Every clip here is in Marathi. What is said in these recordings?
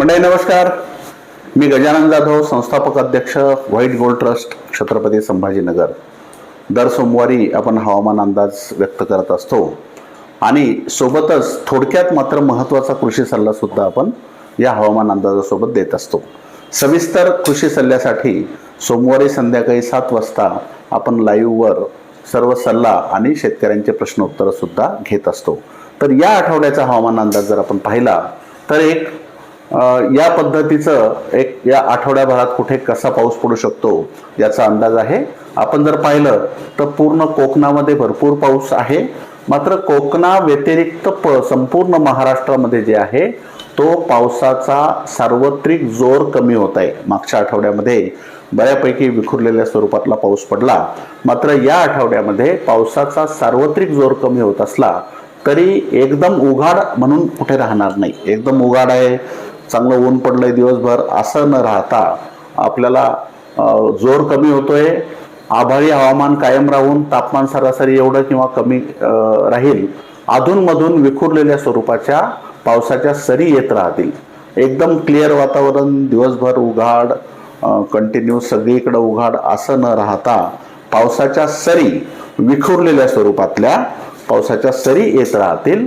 मंडळी नमस्कार. मी गजानन जाधव संस्थापक अध्यक्ष white gold trust Chhatrapati Sambhajinagar. दर सोमवारी आपण हवामान अंदाज व्यक्त करत असतो. आणि सोबतच थोडक्यात मात्र महत्त्वाचा कृषी सल्ला सुद्धा आपण या हवामान अंदाजासोबत देत असतो. सविस्तर कृषी सल्ल्यासाठी सोमवारी संध्याकाळी सात वाजता आपण लाईव्हवर सर्व सल्ला आणि शेतकऱ्यांचे प्रश्नोत्तरं सुद्धा घेत असतो. तर या आठवड्याचा हवामान अंदाज जर आपण पाहिला तर एक या पद्धतीचं एक या आठवड्याभरात कुठे कसा पाऊस पडू शकतो याचा अंदाज आहे. आपण जर पाहिलं तर पूर्ण कोकणामध्ये भरपूर पाऊस आहे. मात्र कोकणा व्यतिरिक्त प संपूर्ण महाराष्ट्रामध्ये जे आहे तो पावसाचा सार्वत्रिक जोर कमी होत आहे. मागच्या आठवड्यामध्ये बऱ्यापैकी विखुरलेल्या स्वरूपातला पाऊस पडला. मात्र या आठवड्यामध्ये पावसाचा सार्वत्रिक जोर कमी होत असला तरी एकदम उघाड म्हणून कुठे राहणार नाही. एकदम उघाड आहे चांगलं ऊन पडलंय दिवसभर असं न राहता आपल्याला जोर कमी होतोय. आभाळी हवामान कायम राहून तापमान सरासरी एवढं किंवा कमी राहील. अधूनमधून विखुरलेल्या स्वरूपाच्या पावसाच्या सरी येत राहतील. एकदम क्लिअर वातावरण दिवसभर उघाड कंटिन्यू सगळीकडं उघाड असं न राहता पावसाच्या सरी विखुरलेल्या स्वरूपातल्या पावसाच्या सरी येत राहतील.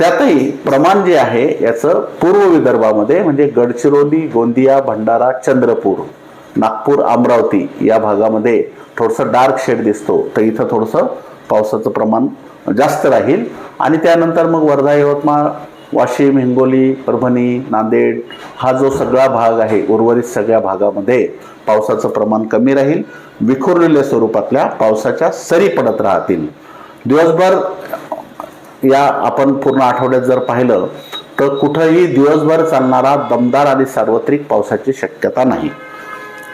त्यातही प्रमाण जे आहे याचं पूर्व विदर्भामध्ये म्हणजे गडचिरोली गोंदिया भंडारा चंद्रपूर नागपूर अमरावती या भागामध्ये थोडंसं डार्क शेड दिसतो. तर इथं थोडंसं पावसाचं प्रमाण जास्त राहील. आणि त्यानंतर मग वर्धा यवतमाळ वाशिम हिंगोली परभणी नांदेड हा जो सगळा भाग आहे उर्वरित सगळ्या भागामध्ये पावसाचं प्रमाण कमी राहील. विखुरलेल्या स्वरूपातल्या पावसाच्या सरी पडत राहतील. दिवसभर या आपण पूर्ण आठवड्यात जर पाहिलं तर कुठंही दिवसभर चालणारा दमदार आणि सार्वत्रिक पावसाची शक्यता नाही.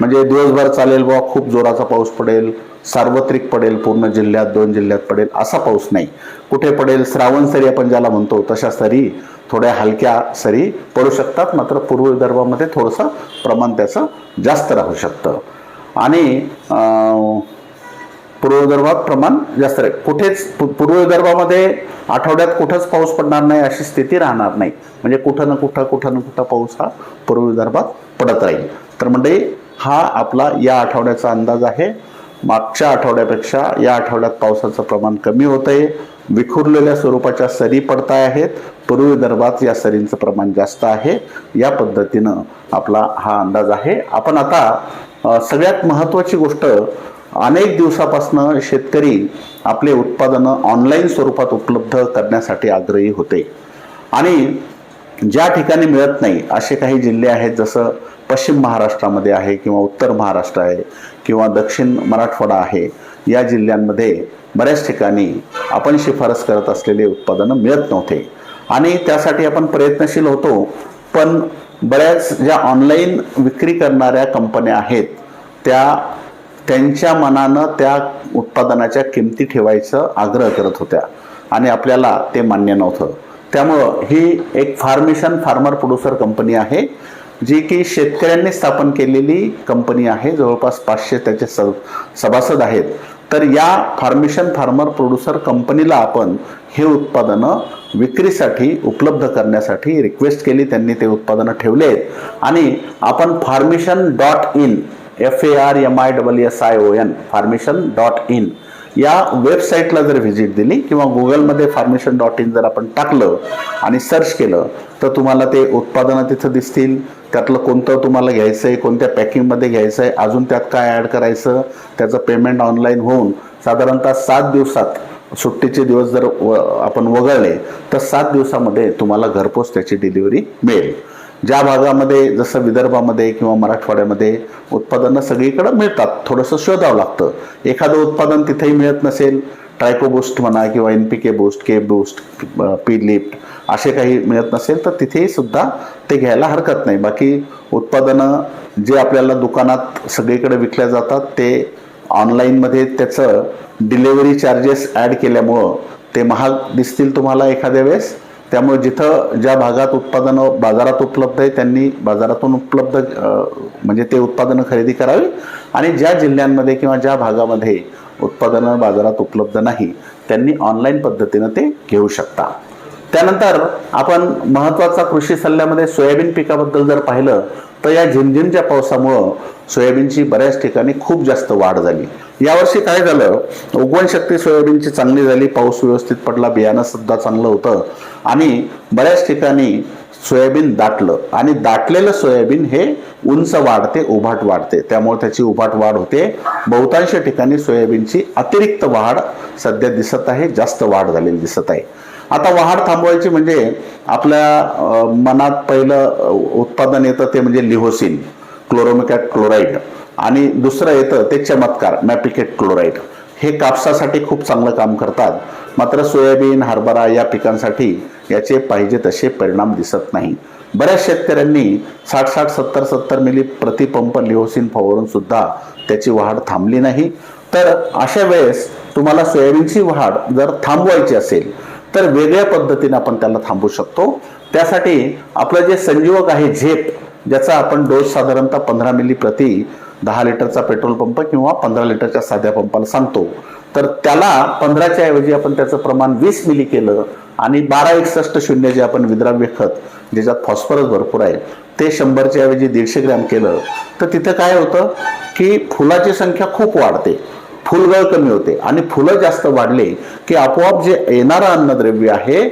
म्हणजे दिवसभर चालेल बुवा खूप जोराचा पाऊस पडेल सार्वत्रिक पडेल पूर्ण जिल्ह्यात दोन जिल्ह्यात पडेल असा पाऊस नाही. कुठे पडेल श्रावण सरी आपण ज्याला म्हणतो तशा सरी थोड्या हलक्या सरी पडू शकतात मात्र पूर्व विदर्भामध्ये थोडंसं प्रमाण त्याचं जास्त राहू शकतं. आणि पूर्व विदर्भात प्रमाण जास्त राहील. कुठेच पू- पूर्व विदर्भामध्ये आठवड्यात कुठंच पाऊस पडणार नाही अशी स्थिती राहणार नाही. म्हणजे कुठं ना कुठं कुठं ना कुठं पाऊस हा पूर्व विदर्भात पडत राहील. तर म्हणजे हा आपला या आठवड्याचा अंदाज आहे. मागच्या आठवड्यापेक्षा या आठवड्यात पावसाचं प्रमाण कमी होत आहे विखुरलेल्या स्वरूपाच्या सरी पडताय आहेत. पूर्व विदर्भात या सरींचं प्रमाण जास्त आहे. या पद्धतीनं आपला हा अंदाज आहे. आपण आता सगळ्यात महत्त्वाची गोष्ट अनेक दिवसापासून शेतकरी आपले उत्पादनं ऑनलाईन स्वरूपात उपलब्ध करण्यासाठी आग्रही होते. आणि ज्या ठिकाणी मिळत नाही असे काही जिल्हे आहेत जसं पश्चिम महाराष्ट्रामध्ये आहे किंवा उत्तर महाराष्ट्र आहे किंवा दक्षिण मराठवाडा आहे या जिल्ह्यांमध्ये बऱ्याच ठिकाणी आपण शिफारस करत असलेले उत्पादनं मिळत नव्हते. आणि त्यासाठी आपण प्रयत्नशील होतो पण बऱ्याच ज्या ऑनलाईन विक्री करणाऱ्या कंपन्या आहेत त्या त्यांच्या मनानं त्या उत्पादनाच्या किमती ठेवायचं आग्रह करत होत्या. आणि आपल्याला ते मान्य नव्हतं. त्यामुळं ही एक फार्मेशन फार्मर प्रोड्युसर कंपनी आहे जी की शेतकऱ्यांनी स्थापन केलेली कंपनी आहे. जवळपास पाचशे त्याचे स सभासद आहेत. तर या फार्मेशन फार्मर प्रोड्युसर कंपनीला आपण हे उत्पादनं विक्रीसाठी उपलब्ध करण्यासाठी रिक्वेस्ट केली. त्यांनी ते उत्पादनं ठेवले आहेत आणि आपण formation dot in F A R M I double S I O N formation dot in या वेबसाईटला जर व्हिजिट दिली किंवा गुगलमध्ये फार्मेशन डॉट इन जर आपण टाकलं आणि सर्च केलं तर तुम्हाला ते उत्पादनं तिथं दिसतील. त्यातलं कोणतं तुम्हाला घ्यायचं आहे कोणत्या पॅकिंगमध्ये घ्यायचं आहे अजून त्यात काय ॲड करायचं त्याचं पेमेंट ऑनलाईन होऊन साधारणतः सात दिवसात सुट्टीचे दिवस जर व- आपण वगळले तर सात दिवसामध्ये तुम्हाला घरपोच त्याची डिलिव्हरी मिळेल. ज्या भागामध्ये जसं विदर्भामध्ये किंवा मराठवाड्यामध्ये उत्पादनं सगळीकडे मिळतात थोडंसं शोधावं लागतं. एखादं उत्पादन तिथेही मिळत नसेल ट्रायको बूस्ट म्हणा किंवा N P K boost K boost P lift असे काही मिळत नसेल तर तिथेही सुद्धा ते घ्यायला हरकत नाही. बाकी उत्पादनं जे आपल्याला दुकानात सगळीकडे विकल्या जातात ते ऑनलाईनमध्ये त्याचं डिलेवरी चार्जेस ॲड केल्यामुळं ते महाग दिसतील तुम्हाला एखाद्या वेळेस त्यामुळे जिथं ज्या भागात उत्पादनं बाजारात उपलब्ध आहे त्यांनी बाजारातून उपलब्ध म्हणजे ते उत्पादनं खरेदी करावी. आणि ज्या जिल्ह्यांमध्ये किंवा ज्या भागामध्ये उत्पादनं बाजारात उपलब्ध नाही त्यांनी ऑनलाईन पद्धतीनं ते घेऊ शकता. त्यानंतर आपण महत्त्वाचा कृषी सल्ल्यामध्ये सोयाबीन पिकाबद्दल जर पाहिलं तर या झिमझिमच्या पावसामुळं सोयाबीनची बऱ्याच ठिकाणी खूप जास्त वाढ झाली. यावर्षी काय झालं? उगवण शक्ती सोयाबीनची चांगली झाली पाऊस व्यवस्थित पडला बियाणं सुद्धा चांगलं होतं आणि बऱ्याच ठिकाणी सोयाबीन दाटलं आणि दाटलेलं सोयाबीन हे उंच वाढते उभाट वाढते. त्यामुळे त्याची उभाट वाढ होते. बहुतांश ठिकाणी सोयाबीनची अतिरिक्त वाढ सध्या दिसत आहे जास्त वाढ झालेली दिसत आहे. आता वाढ थांबवायची म्हणजे आपल्या मनात पहिलं उत्पादन येतं ते म्हणजे लिहोसिन क्लोरोमिकॅट क्लोराईड. आणि दुसरं येतं ते चमत्कार मॅपिकेट क्लोराईड हे कापसासाठी खूप चांगलं काम करतात. मात्र सोयाबीन हरभरा या पिकांसाठी याचे पाहिजे तसे परिणाम दिसत नाही. बऱ्याच शेतकऱ्यांनी साठ साठ सत्तर सत्तर मिली प्रतिपंप लिओसिन फवारून सुद्धा त्याची वाढ थांबली नाही. तर अशा वेळेस तुम्हाला सोयाबीनची वाढ जर थांबवायची असेल तर वेगळ्या पद्धतीने आपण त्याला थांबू शकतो. त्यासाठी आपलं जे संजीवक आहे झेप ज्याचा आपण डोस साधारणतः पंधरा मिली प्रति दहा लिटरचा पेट्रोल पंप किंवा पंधरा लिटरच्या साध्या पंपाला सांगतो. तर त्याला पंधराच्या ऐवजी आपण त्याचं प्रमाण वीस मिली केलं आणि बारा एकसष्ट शून्य जे आपण विद्राव्य खत ज्याच्यात फॉस्फरस भरपूर आहे ते शंभरच्या ऐवजी दीडशे ग्रॅम केलं. तर तिथं काय होतं की फुलाची संख्या खूप वाढते. फुलगळ कमी होते आणि फुलं जास्त वाढले की आपोआप जे येणारं अन्नद्रव्य आहे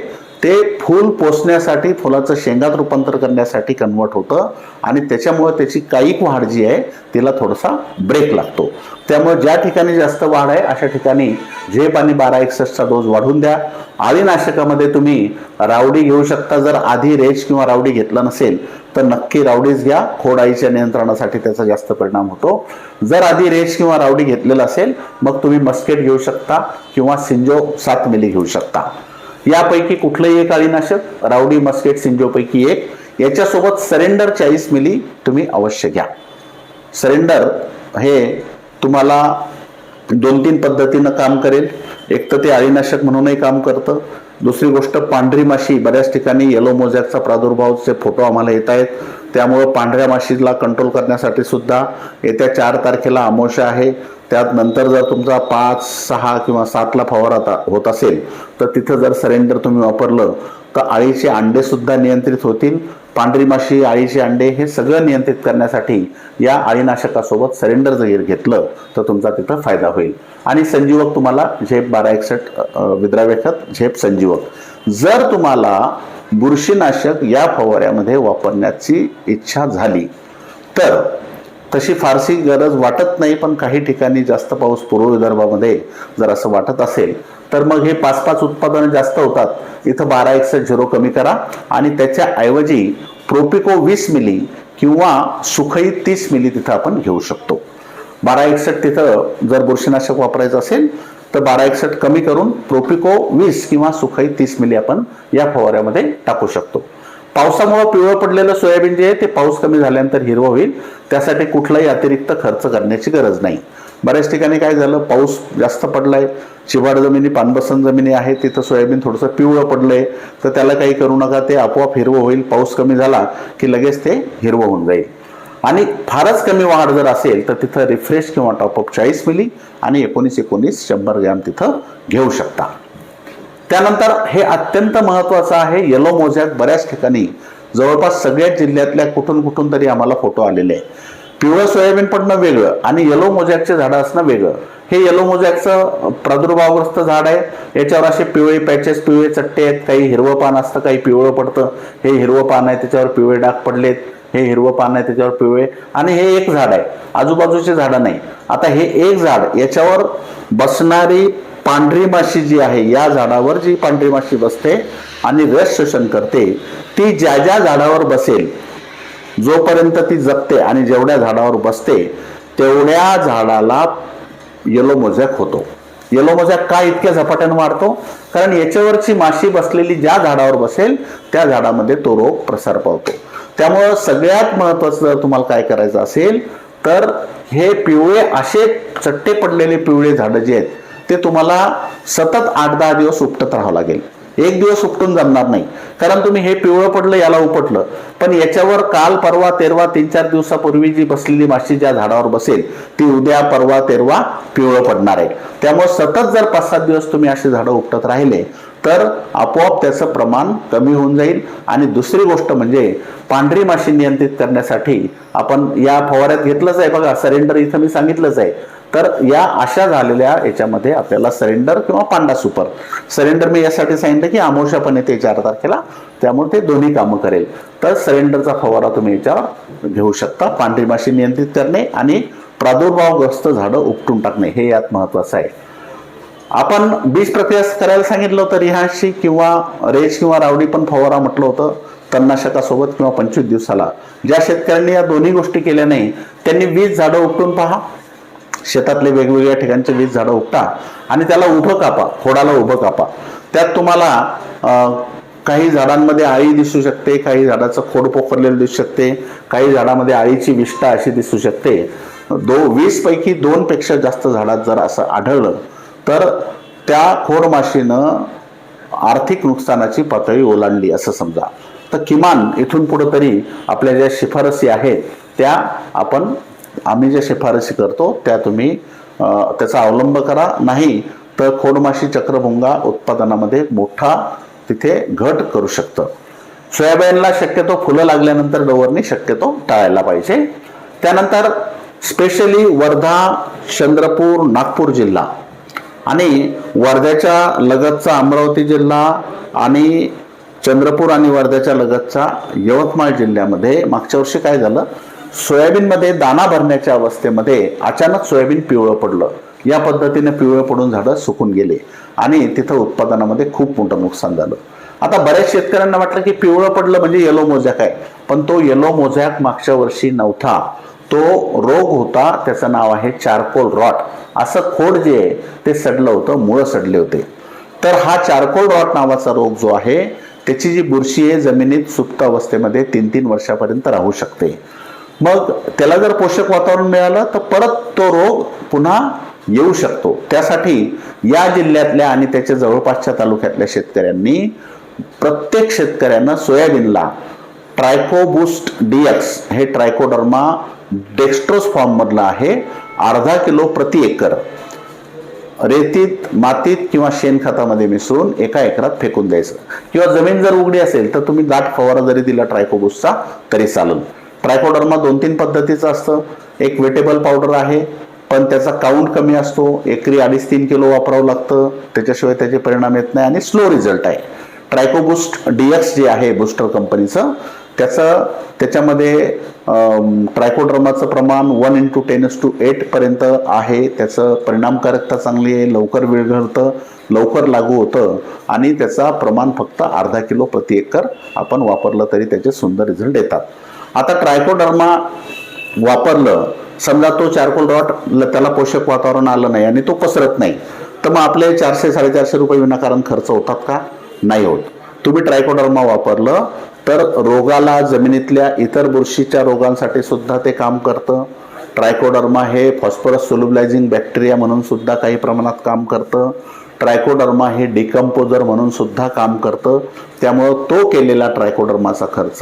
ते फूल पोचण्यासाठी फुलाचं शेंगात रूपांतर करण्यासाठी कन्वर्ट होतं आणि त्याच्यामुळे त्याची कायिक वाढ जी आहे तिला थोडासा ब्रेक लागतो. त्यामुळे ज्या ठिकाणी जास्त वाढ आहे अशा ठिकाणी झेप आणि बारा एकसष्टचा डोस वाढवून द्या. आळीनाशकामध्ये तुम्ही रावडी घेऊ शकता. जर आधी रेज किंवा रावडी घेतला नसेल तर नक्की रावडीच घ्या. खोडाईच्या नियंत्रणासाठी त्याचा जास्त परिणाम होतो. जर आधी रेज किंवा रावडी घेतलेला असेल मग तुम्ही मस्केट घेऊ शकता किंवा सिंजो सात मिली घेऊ शकता. यापैकी कुठलंही एक अळीनाशक रावडी मस्केट सिंजोपैकी एक. याच्यासोबत सरेंडर चाळीस मिली तुम्ही अवश्य घ्या. सरेंडर हे तुम्हाला दोन तीन पद्धतीनं काम करेल. एक तर ते अळीनाशक म्हणूनही काम करतं. दुसरी गोष्ट पांढरी माशी बऱ्याच ठिकाणी येलो मोजॅकचा प्रादुर्भावचे फोटो आम्हाला येत आहेत. त्यामुळं पांढऱ्या माशीला कंट्रोल करण्यासाठी सुद्धा येत्या चार तारखेला आमोशा आहे. त्यात नंतर जर तुमचा पाच सहा किंवा सातला फवारा होत असेल तर तिथं जर सरेंडर तुम्ही वापरलं तर अळीचे अंडे सुद्धा नियंत्रित होतील. पांढरी माशी अळीचे अंडे हे सगळं नियंत्रित करण्यासाठी या अळीनाशकासोबत सरेंडर जर घेतलं तर तुमचा तिथं फायदा होईल. आणि संजीवक तुम्हाला झेप बारा एकसठ विद्राव्य खत झेप संजीवक. जर तुम्हाला बुरशीनाशक या फवाऱ्यामध्ये वापरण्याची इच्छा झाली तर तशी फारशी गरज वाटत नाही पण काही ठिकाणी जास्त पाऊस पूर्व विदर्भामध्ये जर असं वाटत असेल तर मग हे पाच पाच उत्पादनं जास्त होतात. इथं बारा एकसष्ट झिरो कमी करा. आणि त्याच्या ऐवजी प्रोपिको वीस मिली किंवा सुखई तीस मिली तिथं आपण घेऊ शकतो. बारा एकसष्ट तिथं जर बुरशीनाशक वापरायचं असेल तर बारा एकसष्ट कमी करून प्रोपिको वीस किंवा सुखई तीस मिली आपण या फवाऱ्यामध्ये टाकू शकतो. पावसामुळे पिवळं पडलेलं सोयाबीन जे आहे ते पाऊस कमी झाल्यानंतर हिरवं होईल. त्यासाठी कुठलाही अतिरिक्त खर्च करण्याची गरज नाही. बऱ्याच ठिकाणी काय झालं? पाऊस जास्त पडलाय. चिवाड जमिनी पानबसन जमिनी आहे. तिथं सोयाबीन थोडंसं पिवळं पडलंय. तर त्याला काही करू नका. ते आपोआप हिरवं होईल. पाऊस कमी झाला की लगेच ते हिरवं होऊन जाईल. आणि फारच कमी वाढ जर असेल तर तिथं रिफ्रेश किंवा टॉपअप चाळीस मिली आणि एकोणीस एकोणीस शंभर ग्रॅम तिथं घेऊ शकता. त्यानंतर हे अत्यंत महत्त्वाचं आहे येलो मोझॅक बऱ्याच ठिकाणी जवळपास सगळ्याच जिल्ह्यातल्या कुठून कुठून तरी आम्हाला फोटो आलेले आहे पिवळं सोयाबीन पडणं वेगळं आणि येलो मोझॅकचे झाडं असणं वेगळं. हे येलो मोझॅकचं प्रादुर्भावग्रस्त झाड आहे. याच्यावर असे पिवळे पॅचेस पिवळे चट्टे आहेत. काही हिरवं पान असतं काही पिवळं पडतं. हे हिरवं पान आहे त्याच्यावर पिवळे डाग पडलेत. हे हिरवं पान आहे त्याच्यावर पिवळे. आणि हे एक झाड आहे. आजूबाजूचे झाडं नाही. आता हे एक झाड याच्यावर बसणारी पांढरी माशी जी आहे या झाडावर जी पांढरी माशी बसते आणि रस शोषण करते ती ज्या ज्या झाडावर बसेल जोपर्यंत ती जपते आणि जेवढ्या झाडावर बसते तेवढ्या झाडाला येलो मोझॅक होतो. येलो मोझॅक का इतक्या झपाट्यानं वाढतो? कारण याच्यावरची माशी बसलेली ज्या झाडावर बसेल त्या झाडामध्ये तो रोग प्रसार पावतो. त्यामुळं सगळ्यात महत्वाचं जर तुम्हाला काय करायचं असेल तर हे पिवळे असे चट्टे पडलेले पिवळे झाडं जे आहेत ते तुम्हाला सतत आठ दहा दिवस उपटत राहावं लागेल. एक दिवस उपटून जमणार नाही. कारण तुम्ही हे पिवळं पडलं याला उपटलं. पण याच्यावर काल परवा तेरवा तीन चार दिवसापूर्वी जी बसलेली माशी ज्या झाडावर बसेल ती उद्या परवा तेरवा पिवळं पडणार आहे. त्यामुळे सतत जर पाच सात दिवस तुम्ही अशी झाडं उपटत राहिले तर आपोआप त्याचं प्रमाण कमी होऊन जाईल. आणि दुसरी गोष्ट म्हणजे पांढरी माशी नियंत्रित करण्यासाठी आपण या फवाऱ्यात घेतलंच आहे. बघा सरेंडर इथं मी सांगितलंच आहे. तर या अशा झालेल्या याच्यामध्ये आपल्याला सरेंडर किंवा पांडा सुपर सरेंडर मी यासाठी सांगितलं की अमावश्यापणे ते चार तारखेला. त्यामुळे ते दोन्ही कामं करेल. तर सरेंडरचा फवारा तुम्ही याच्यावर घेऊ शकता. पांढरी माशी नियंत्रित करणे आणि प्रादुर्भावग्रस्त झाडं उपटून टाकणे. हे यात महत्वाचं आहे. आपण बीज प्रक्रिया करायला सांगितलं होतं रिहाशी किंवा रेज किंवा रावडी पण फवारा म्हटलं होतं तणनाशकासोबत किंवा पंचवीस दिवसाला. ज्या शेतकऱ्यांनी या दोन्ही गोष्टी केल्या नाही त्यांनी वीज झाडं उपटून पहा. शेतातले वेगवेगळ्या ठिकाणचे वीज झाडं उपटा आणि त्याला उभं कापा खोडाला उभं कापा. त्यात तुम्हाला काही झाडांमध्ये आळी दिसू शकते काही झाडाचं खोड पोखरलेलं दिसू शकते काही झाडामध्ये आळीची विष्ठा अशी दिसू शकते. दो वीसपैकी दोनपेक्षा जास्त झाडात जर असं आढळलं तर त्या खोडमाशीनं आर्थिक नुकसानाची पातळी ओलांडली असं समजा. तर किमान इथून पुढं तरी आपल्या ज्या शिफारसी आहेत त्या आपण आम्ही ज्या शिफारसी करतो त्या तुम्ही त्याचा अवलंब करा. नाही तर खोडमाशी चक्रभुंगा उत्पादनामध्ये मोठा तिथे घट करू शकतं. सोयाबीनला शक्यतो फुलं लागल्यानंतर डवरणी शक्यतो टाळायला पाहिजे. त्यानंतर स्पेशली वर्धा चंद्रपूर नागपूर जिल्हा. आणि वर्ध्याच्या लगतचा अमरावती जिल्हा आणि चंद्रपूर आणि वर्ध्याच्या लगतचा यवतमाळ जिल्ह्यामध्ये मागच्या वर्षी काय झालं? सोयाबीनमध्ये दाना भरण्याच्या अवस्थेमध्ये अचानक सोयाबीन पिवळं पडलं. या पद्धतीने पिवळं पडून झाडं सुकून गेले आणि तिथं उत्पादनामध्ये खूप मोठं नुकसान झालं. आता बऱ्याच शेतकऱ्यांना वाटलं की पिवळं पडलं म्हणजे येलो मोजॅक आहे. पण तो येलो मोजॅक मागच्या वर्षी नव्हता. तो रोग होता त्याचं नाव आहे चारकोल रॉट असं खोड जे आहे ते सडलं होतं मुळं सडले होते. तर हा चारकोल रॉट नावाचा रोग जो आहे त्याची जी बुरशी आहे जमिनीत सुप्त अवस्थेमध्ये तीन तीन वर्षापर्यंत राहू शकते. मग त्याला जर पोषक वातावरण मिळालं तर परत तो रोग पुन्हा येऊ शकतो. त्यासाठी या जिल्ह्यातल्या आणि त्याच्या जवळपासच्या तालुक्यातल्या शेतकऱ्यांनी प्रत्येक शेतकऱ्यांना सोयाबीनला ट्रायकोबुस्ट डीएक्स हे ट्रायकोडर्मा डेक्स्ट्रोस फॉर्ममधलं आहे. अर्धा किलो प्रति एकर. रेतीत मातीत किंवा शेणखतामध्ये मिसळून एका एकरात फेकून द्यायचं. किंवा जमीन जर उघडी असेल तर तुम्ही दाट फवारा जरी दिला ट्रायकोबुसचा तरी चालेल. ट्रायकोडर्मा दोन तीन पद्धतीचं असतं. एक वेटेबल पावडर आहे पण त्याचा काउंट कमी असतो. एकरी अडीच तीन किलो वापरावं लागतं. त्याच्याशिवाय त्याचे परिणाम येत नाही आणि स्लो रिझल्ट आहे. ट्रायकोबुस्ट डीएक्स जे आहे बुस्टर कंपनीचं त्याचं त्याच्यामध्ये ट्रायकोड्रमाचं प्रमाण वन इंटू टेन टू एटपर्यंत आहे. त्याचं परिणामकारकता चांगली आहे लवकर विरघळतं लवकर लागू होतं आणि त्याचा प्रमाण फक्त अर्धा किलो प्रति एकर आपण वापरलं तरी त्याचे सुंदर रिझल्ट येतात आता ट्रायकोडर्मा वापरलं समजा तो चारकोल डॉट ल- त्याला पोषक वातावरण आलं नाही आणि तो पसरत नाही तर मग आपले चारशे साडेचारशे रुपये विनाकारण खर्च होतात का? नाही होत. तुम्ही ट्रायकोडर्मा वापरलं तर रोगाला जमिनीतल्या इतर बुरशीच्या रोगांसाठी सुद्धा ते काम करतं. ट्रायकोडर्मा हे फॉस्फरस सोल्युबलायझिंग बॅक्टेरिया म्हणून सुद्धा काही प्रमाणात काम करतं. ट्रायकोडर्मा हे डिकम्पोजर म्हणून सुद्धा काम करतं. त्यामुळं तो केलेला ट्रायकोडर्माचा खर्च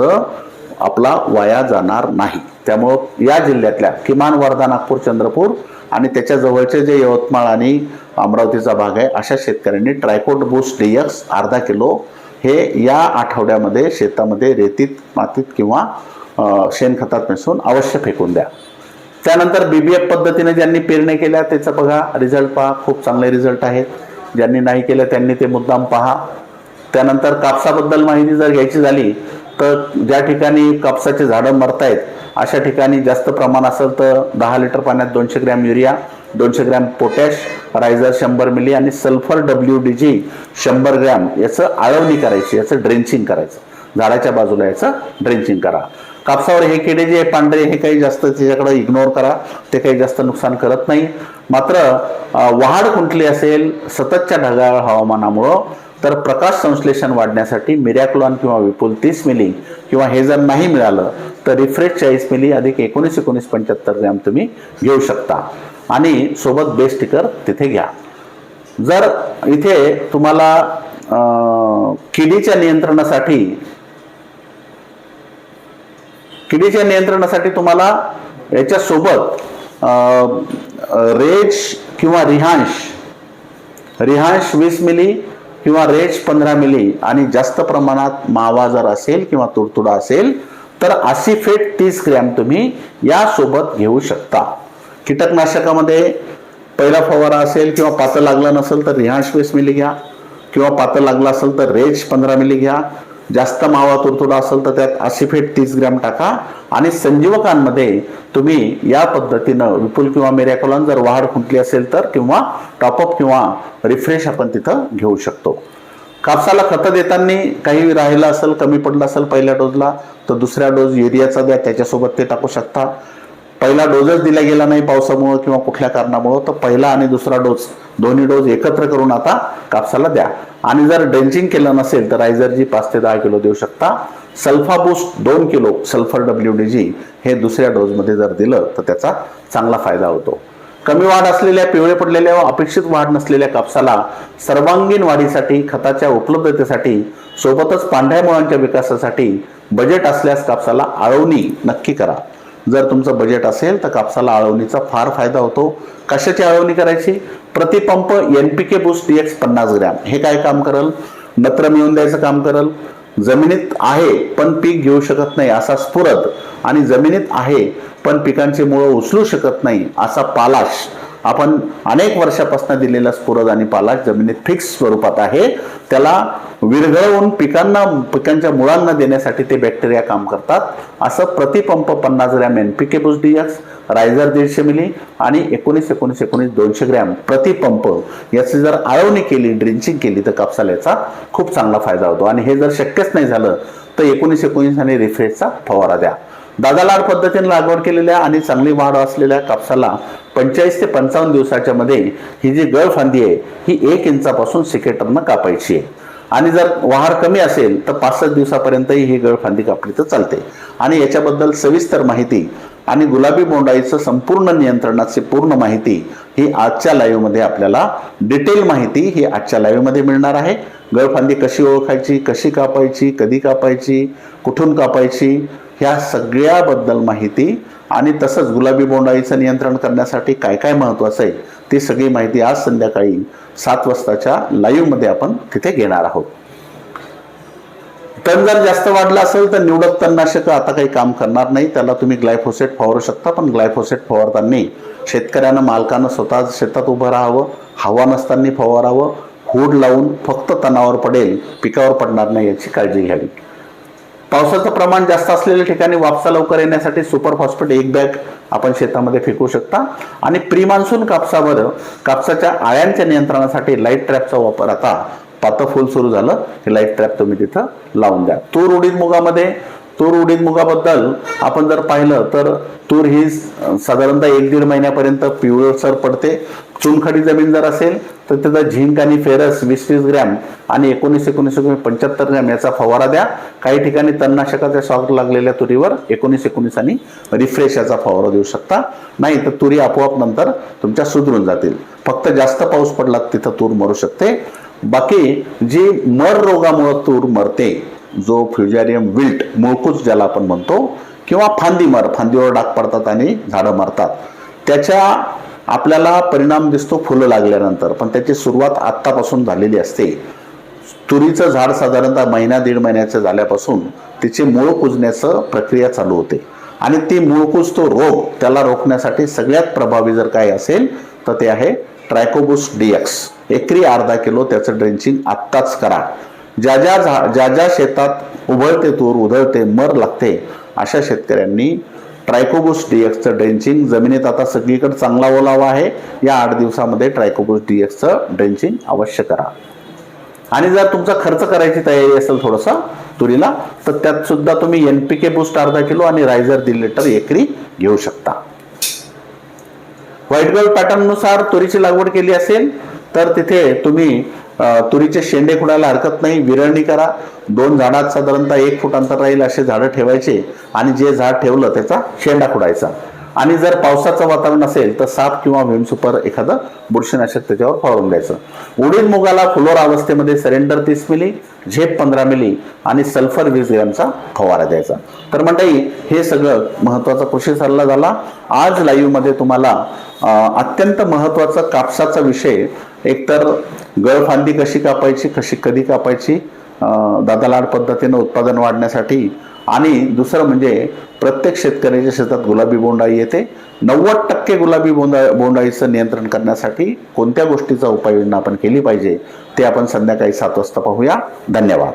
आपला वाया जाणार नाही. त्यामुळं या जिल्ह्यातल्या किमान वर्धा नागपूर चंद्रपूर आणि त्याच्या जवळचे जे यवतमाळ आणि अमरावतीचा भाग आहे अशा शेतकऱ्यांनी ट्रायकोट बूस्ट डीएक्स अर्धा किलो हे या आठवड्यामध्ये शेतामध्ये रेतीत मातीत किंवा शेणखतात मिसळून अवश्य फेकून द्या. त्यानंतर बीबीएफ पद्धतीने ज्यांनी पेरणी केल्या त्याचं बघा रिझल्ट पहा. खूप चांगले रिझल्ट आहेत. ज्यांनी नाही केलं त्यांनी ते मुद्दाम पहा. त्यानंतर कापसाबद्दल माहिती जर घ्यायची झाली तर ज्या ठिकाणी कापसाचे झाडं मरतायत अशा ठिकाणी जास्त प्रमाण असेल तर दहा लिटर पाण्यात दोनशे ग्रॅम युरिया दोनशे ग्रॅम पोटॅश रायझर शंभर मिली आणि सल्फर डब्ल्यू डी जी शंभर ग्रॅम याचं आळवणी करायची याचं ड्रेंचिंग करायचं. झाडाच्या बाजूला याचं ड्रेंचिंग करा. कापसावर हे किडे जे पांढरे हे काही जास्त त्याच्याकडे इग्नोर करा. ते काही जास्त नुकसान करत नाही. मात्र वाढ खुंटली असेल सततच्या ढगाळ हवामानामुळं तर प्रकाश संश्लेषण वाढण्यासाठी मिरॅक्लॉन किंवा विपुल तीस मिली किंवा हे जर नाही मिळालं तर रिफ्रेश चाळीस मिली अधिक एकोणीस एकोणीस पंच्याहत्तर ग्रॅम तुम्ही घेऊ शकता. आणि सोबत बेस्ट स्टिकर तिथे घ्या. जर इथे तुम्हाला किडीच्या नियंत्रणासाठी किडीच्या नियंत्रणासाठी तुम्हाला याच्यासोबत रेज किंवा रिहांश रिहांश वीस मिली किंवा रेज पंधरा मिली आणि जास्त प्रमाणात मावा जर असेल किंवा तुडतुडा असेल तर आसिफेट तीस ग्रॅम तुम्ही यासोबत घेऊ शकता. कीटकनाशकामध्ये पहिला फवारा असेल किंवा पातं लागलं नसेल तर रिहाश वीस मिली घ्या किंवा पातं लागलं असेल तर रेज पंधरा मिली घ्या जास्त मावा तुडतुडा असेल तर त्यात आसिफेट तीस ग्रॅम टाका. आणि संजीवकांमध्ये तुम्ही या पद्धतीनं विपुल किंवा मेरॅकोलॉन जर वाढ खुंटली असेल तर किंवा टॉपअप किंवा रिफ्रेश आपण तिथं घेऊ शकतो. कापसाला खतं देताना काही राहिलं असेल कमी पडलं असेल पहिल्या डोजला तर दुसऱ्या डोस युरियाचा द्या त्याच्यासोबत ते टाकू शकता. पहिला डोजच दिला गेला नाही पावसामुळं किंवा कुठल्या कारणामुळं तर पहिला आणि दुसरा डोस दोन्ही डोस एकत्र करून आता कापसाला द्या. आणि जर ड्रेंचिंग केलं नसेल तर रायझरजी पाच ते दहा किलो देऊ शकता. सल्फा बूस्ट दोन kilo sulphur W D G हे दुसऱ्या डोसमध्ये जर दिलं तर त्याचा चांगला फायदा होतो. कमी वाढ असलेल्या पिवळे पडलेल्या व अपेक्षित वाढ नसलेल्या कापसाला सर्वांगीण वाढीसाठी खताच्या उपलब्धतेसाठी सोबतच पांढऱ्या मुळांच्या विकासासाठी बजेट असल्यास कापसाला आळवणी नक्की करा. जर तुमचं बजेट असेल तर कापसाला आळवणीचा फार फायदा होतो. कशाची आळवणी करायची? प्रतिपंप N P K boost D X पन्नास ग्रॅम. हे काय काम करल? नत्र मिळून द्यायचं काम करल. जमिनीत आहे पण पीक घेऊ शकत नाही असा स्फुरद. आणि जमिनीत आहे पण पिकांची मुळं उचलू शकत नाही असा पालाश. आपण अनेक वर्षापासून दिलेला स्फुरद आणि पालक जमिनीत फिक्स स्वरूपात आहे. त्याला विरघळवून पिकांना पिकांच्या मुळांना देण्यासाठी ते बॅक्टेरिया काम करतात. असं प्रतिपंप पन्नास gram N P K boost D X riser दीडशे मिली आणि एकोणीस एकोणीस एकोणीस दोनशे ग्रॅम प्रतिपंप याची जर आळवणी केली ड्रिंचिंग केली तर कापसाला याचा खूप चांगला फायदा होतो. आणि हे जर शक्यच नाही झालं तर एकोणीस एकोणीस आणि रिफ्रेशचा फवारा द्या. दादा लाड पद्धतीने लागवड केलेल्या आणि चांगली वाढ असलेल्या कापसाला पंचेचाळीस ते पंचावन्न दिवसाच्या मध्ये ही जी गळ फांदी आहे ही एक इंचापासून सिकेटरनं कापायची आहे. आणि जर वहार कमी असेल तर पाच सात दिवसापर्यंतही ही गळ फांदी कापली तर चालते आणि याच्याबद्दल सविस्तर माहिती आणि गुलाबी बोंडाईचं संपूर्ण नियंत्रणाची पूर्ण माहिती ही आजच्या लाईव्हमध्ये आपल्याला डिटेल माहिती ही आजच्या लाईव्हमध्ये मिळणार आहे. गळफांदी कशी ओळखायची कशी कापायची कधी कापायची कुठून कापायची ह्या सगळ्याबद्दल माहिती आणि तसंच गुलाबी बोंडाईचं नियंत्रण करण्यासाठी काय काय महत्त्वाचं आहे ती सगळी माहिती आज संध्याकाळी सात वाजताच्या लाईव्हमध्ये आपण तिथे घेणार आहोत. तण जर जास्त वाढलं असेल तर निवडक तणनाशक आता काही काम करणार नाही त्याला तुम्ही ग्लायफोसेट फवारू शकता पण ग्लायफोसेट फवारताना शेतकऱ्यानं मालकानं स्वतः शेतात उभं राहावं हवा नसताना फवारावं हूड लावून फक्त तणावर पडेल पिकावर पडणार नाही याची काळजी घ्यावी. पावसाचं प्रमाण जास्त असलेल्या ठिकाणी वापसा लवकर येण्यासाठी सुपर फॉस्फेट एक बॅग आपण शेतामध्ये फेकू शकता. आणि प्री मान्सून कापसावर कापसाच्या आळ्यांच्या नियंत्रणासाठी लाइट ट्रॅपचा वापर आता पातं फुल सुरू झालं. हे लाइट ट्रॅप तुम्ही तिथं लावून द्या. तूर उडीद मुगामध्ये तूर उडीद मुगाबद्दल आपण जर पाहिलं तर तूर ही साधारणतः एक दीड महिन्यापर्यंत पिवळसर पडते. चुनखडी जमीन जर असेल तर त्याचा झिंक आणि फेरस वीस वीस ग्रॅम आणि एकोणीस एकोणीस एकोणीस पंच्याहत्तर ग्रॅम याचा फवारा द्या. काही ठिकाणी तणनाशकाचा शॉक लागलेल्या तुरीवर एकोणीस एकोणीस आणि रिफ्रेश याचा फवारा देऊ शकता. नाही तर तुरी आपोआप नंतर तुमच्या सुधरून जातील. फक्त जास्त पाऊस पडला तिथं तूर मरू शकते. बाकी जी मर रोगामुळं तूर मरते जो फ्युजारियम विल्ट मुळकूच ज्याला आपण म्हणतो किंवा फांदी मर फांदीवर डाग पडतात आणि झाडं मरतात. त्याच्या आपल्याला परिणाम दिसतो फुलं लागल्यानंतर पण त्याची सुरुवात आत्तापासून झालेली असते. तुरीचं झाड साधारणतः महिना दीड महिन्याचं झाल्यापासून तिचे मूळ कुजण्याचं प्रक्रिया चालू होते. आणि ती मूळ कुजतो रोग त्याला रोखण्यासाठी सगळ्यात प्रभावी जर काय असेल तर ते आहे ट्रायकोबुस डीएक्स एकरी अर्धा किलो त्याचं ड्रेंचिंग आत्ताच करा. ज्या ज्या झा ज्या ज्या शेतात उभळते तूर उधळते मर लागते अशा शेतकऱ्यांनी ट्रायकोबुस डीएक्सचं ड्रेंचिंग जमिनीत आता सगळीकडे चांगला ओलावा आहे. या आठ दिवसामध्ये ट्रायकोबुस डीएक्सचं ड्रेंचिंग अवश्य करा. आणि जर तुमचा खर्च करायची तयारी असेल थोडासा तुरीला तर त्यात सुद्धा तुम्ही एन पी के बूस्ट अर्धा किलो आणि रायझर दीड लिटर एकरी घेऊ शकता. व्हाईट गोल्ड पॅटर्ननुसार तुरीची लागवड केली असेल तर तिथे तुम्ही तुरीचे शेंडे खुडायला हरकत नाही विरळणी करा. दोन झाडात साधारणतः एक फूट अंतर राहील असे झाडं ठेवायचे आणि जे झाड ठेवलं त्याचा शेंडा खुडायचा. आणि जर पावसाचं वातावरण असेल तर साप किंवा व्हिमसुपर एखादं बुरशीनाशक त्याच्यावर फवारून द्यायचं उडीद मुगाला फुलोर अवस्थेमध्ये सरेंडर तीस मिली झेप पंधरा मिली आणि सल्फर वीस ग्रॅमचा फवारा द्यायचा. तर मंडळी हे सगळं महत्त्वाचा कृषी सल्ला झाला. आज लाईव्हमध्ये तुम्हाला अत्यंत महत्त्वाचा कापसाचा विषय एकतर गळफांदी कशी कापायची कशी कधी कापायची दादा लाड पद्धतीनं उत्पादन वाढण्यासाठी आणि दुसरं म्हणजे प्रत्येक शेतकऱ्याच्या शेतात गुलाबी बोंडाई येते. नव्वद टक्के गुलाबी बोंडा बोंडाईचं नियंत्रण करण्यासाठी कोणत्या गोष्टीचा उपाययोजना आपण केली पाहिजे ते आपण संध्याकाळी सात वाजता पाहूया. धन्यवाद.